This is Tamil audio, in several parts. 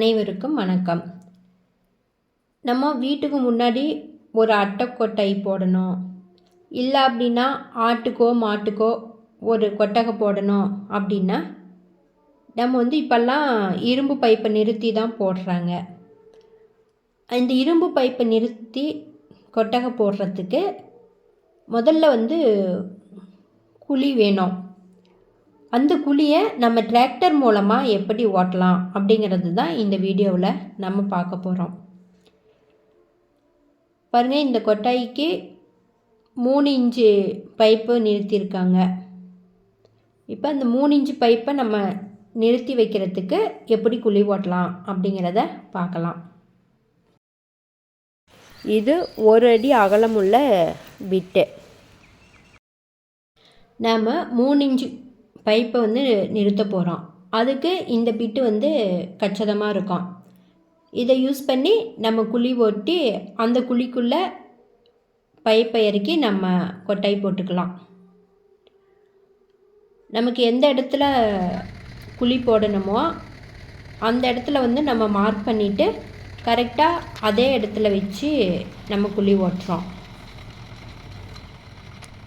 அனைவருக்கும் வணக்கம். நம்ம வீட்டுக்கு முன்னாடி ஒரு அட்டைக்கொட்டை போடணும். இல்லை அப்படின்னா ஆட்டுக்கோ மாட்டுக்கோ ஒரு கொட்டகை போடணும் அப்படின்னா நம்ம வந்து இப்போல்லாம் இரும்பு பைப்பை நிறுத்தி தான் போடுறாங்க. இந்த இரும்பு பைப்பை நிறுத்தி கொட்டகை போடுறதுக்கு முதல்ல வந்து குழி வேணும். அந்த குழியை நம்ம டிராக்டர் மூலமாக எப்படி ஓட்டலாம் அப்படிங்கிறது தான் இந்த வீடியோவில் நம்ம பார்க்க போகிறோம் பாருங்கள் இந்த கொட்டாய்க்கு மூணு இன்ச்சு பைப்பு நிறுத்தியிருக்காங்க. இப்போ அந்த மூணு இன்ச்சு பைப்பை நம்ம நிறுத்தி வைக்கிறதுக்கு எப்படி குழி ஓட்டலாம் அப்படிங்கிறத பார்க்கலாம். இது ஒரு அடி அகலமுள்ள பிட்டு நாம் மூணு இன்ச்சு பைப்பை வந்து நிறுத்த போகிறோம் அதுக்கு இந்த பிட்டு வந்து கச்சிதமாக இருக்கும் இதை யூஸ் பண்ணி நம்ம குழி ஓட்டி அந்த குழிக்குள்ளே பைப்பை இறக்கி நம்ம கொட்டாய் போட்டுக்கலாம். நமக்கு எந்த இடத்துல குழி போடணுமோ அந்த இடத்துல வந்து நம்ம மார்க் பண்ணிவிட்டு கரெக்டாக அதே இடத்துல வச்சு நம்ம குழி ஓட்டுறோம்.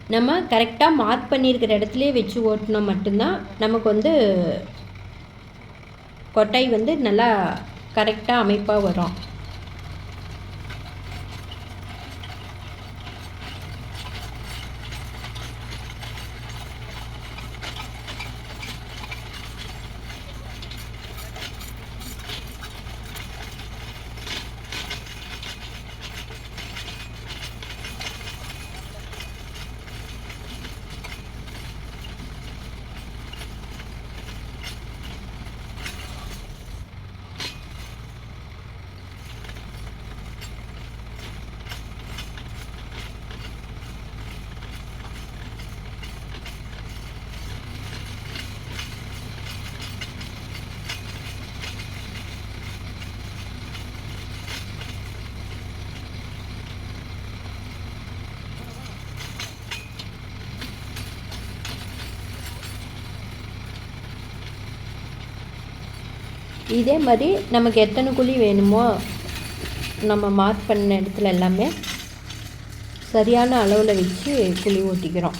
நம்ம கரெக்டாக மார்க் பண்ணியிருக்கிற இடத்துலையே வச்சு ஓட்டினா மட்டும்தான் நமக்கு வந்து கொட்டை வந்து நல்லா கரெக்டாக அமைப்பாக வரும். இதே மாதிரி நமக்கு எத்தனை குழி வேணுமோ நம்ம மார்க் பண்ண இடத்துல எல்லாமே சரியான அளவில் வச்சு குழி ஓட்டிக்கிறோம்.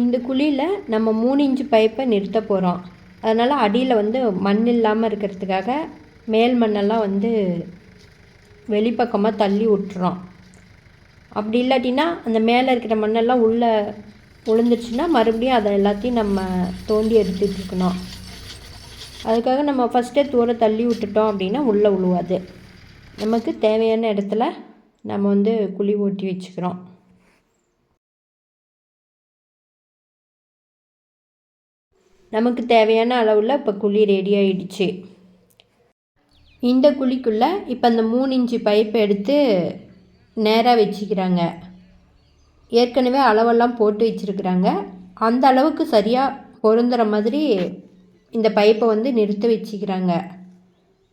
இந்த குழியில் நம்ம மூணு இன்ச்சு பைப்பை நிறுத்த போகிறோம் அதனால் அடியில் வந்து மண் இல்லாமல் இருக்கிறதுக்காக மேல் மண்ணெல்லாம் வந்து வெளிப்பக்கமாக தள்ளி விட்டுறோம். அப்படி இல்லாட்டினா அந்த மேலே இருக்கிற மண்ணெல்லாம் உள்ளே விழுந்துருச்சுன்னா மறுபடியும் அதை எல்லாத்தையும் நம்ம தோண்டி எடுத்துகிட்டு இருக்கணும். அதுக்காக நம்ம ஃபஸ்ட்டே தூர தள்ளி விட்டுட்டோம் அப்படின்னா உள்ளே உழுவாது. நமக்கு தேவையான இடத்துல நம்ம வந்து குழி ஓட்டி வச்சுக்கிறோம். நமக்கு தேவையான அளவில் இப்போ குழி ரெடி ஆகிடுச்சு இந்த குழிக்குள்ளே இப்போ அந்த மூணு இன்ச்சு பைப்பை எடுத்து நேராக வச்சுக்கிறாங்க. ஏற்கனவே அளவெல்லாம் போட்டு வச்சுருக்குறாங்க. அந்த அளவுக்கு சரியாக பொருந்துகிற மாதிரி இந்த பைப்பை வந்து நிறுத்த வச்சுக்கிறாங்க.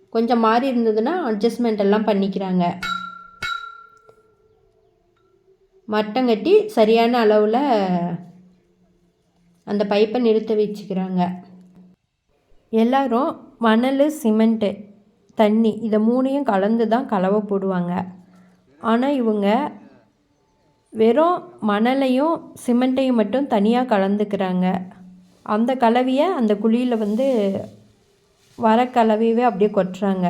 கொஞ்சம் மாறி இருந்ததுன்னா அட்ஜஸ்ட்மெண்ட் எல்லாம் பண்ணிக்கிறாங்க. மட்டம் கட்டி சரியான அளவில் அந்த பைப்பை நிறுத்த வச்சுக்கிறாங்க. எல்லோரும் மணல் சிமெண்ட்டு தண்ணி இதை மூணையும் கலந்து தான் கலவை போடுவாங்க. ஆனால் இவங்க வெறும் மணலையும் சிமெண்ட்டையும் மட்டும் தனியாக கலந்துக்கிறாங்க. அந்த கலவையை அந்த குழியில் வந்து வர கலவையவே அப்படியே கொட்டுறாங்க.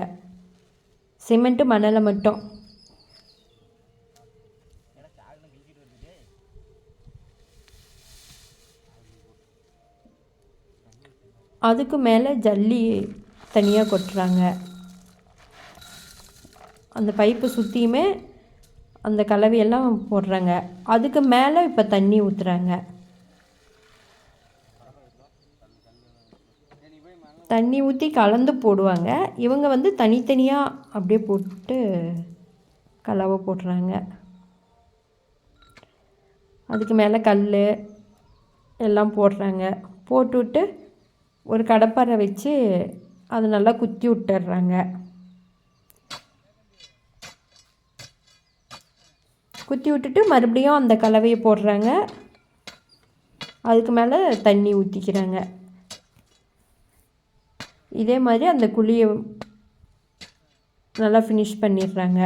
சிமெண்ட்டு மணலை மட்டும். அதுக்கு மேலே ஜல்லி தனியாக கொட்டுறாங்க. அந்த பைப்பு சுற்றியுமே அந்த கலவையெல்லாம் போடுறாங்க. அதுக்கு மேலே இப்போ தண்ணி ஊற்றுறாங்க தண்ணி ஊற்றி கலந்து போடுவாங்க. இவங்க வந்து தனித்தனியாக அப்படியே போட்டு கலவை போடுறாங்க. அதுக்கு மேலே கல் எல்லாம் போடுறாங்க. போட்டுவிட்டு ஒரு கடப்பாரை வச்சு அதை நல்லா குத்தி விட்டுடுறாங்க குத்தி விட்டுட்டு மறுபடியும் அந்த கலவையை போடுறாங்க. அதுக்கு மேலே தண்ணி ஊற்றிக்கிறாங்க இதே மாதிரி அந்த குழியை நல்லா ஃபினிஷ் பண்ணிடுறாங்க.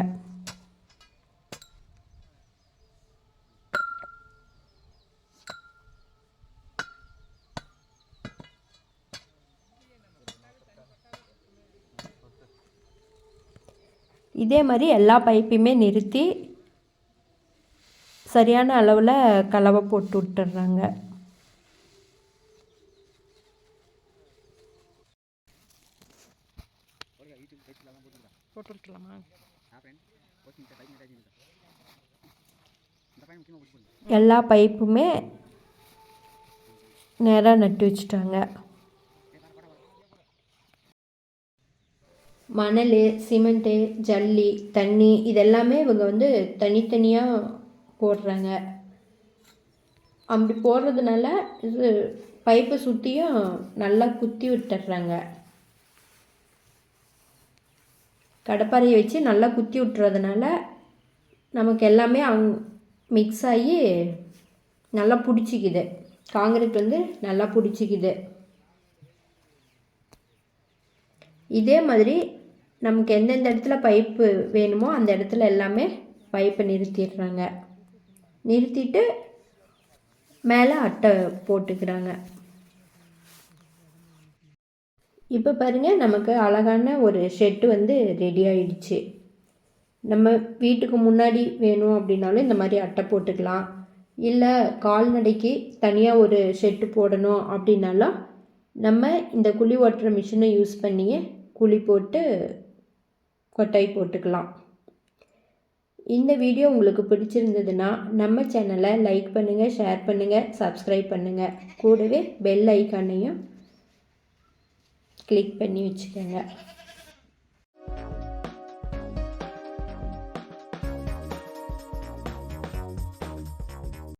இதே மாதிரி எல்லா பைப்பையுமே நிறுத்தி சரியான அளவில் கலவை போட்டு விட்டுடுறாங்க. எல்லா பைப்புமே நேராக நட்டு வச்சுட்டாங்க. மணல் சிமெண்ட்டு ஜல்லி தண்ணி இதெல்லாமே இவங்க வந்து தனித்தனியாக போடுறாங்க. அப்படி போடுறதுனால இது பைப்பை சுற்றியும் நல்லா குத்தி விட்டுடுறாங்க. கடப்பாறையை வச்சு நல்லா குத்தி விட்டுறதுனால நமக்கு எல்லாமே அங் மிக்ஸ் ஆகி நல்லா பிடிச்சிக்குது. காங்கிரீட் வந்து நல்லா பிடிச்சிக்குது. இதே மாதிரி நமக்கு எந்தெந்த இடத்துல பைப்பு வேணுமோ அந்த இடத்துல எல்லாமே பைப்பை நிறுத்திடுறாங்க. நிறுத்திட்டு மேலே அட்டை போட்டுக்கிறாங்க. இப்போ பாருங்கள் நமக்கு அழகான ஒரு ஷெட்டு வந்து ரெடி ஆயிடுச்சு. நம்ம வீட்டுக்கு முன்னாடி வேணும் அப்படின்னாலும் இந்த மாதிரி அட்டை போட்டுக்கலாம். இல்லை கால்நடைக்கு தனியாக ஒரு ஷெட்டு போடணும் அப்படின்னாலும் நம்ம இந்த குழி ஓட்டுற மிஷினை யூஸ் பண்ணியே குழி போட்டு கொட்டாய் போட்டுக்கலாம். இந்த வீடியோ உங்களுக்கு பிடிச்சிருந்ததுன்னா நம்ம சேனலை லைக் பண்ணுங்கள் ஷேர் பண்ணுங்கள் சப்ஸ்கிரைப் பண்ணுங்கள் கூடவே பெல் ஐக்கானையும் கிளிக் பண்ணி வச்சுக்கோங்க.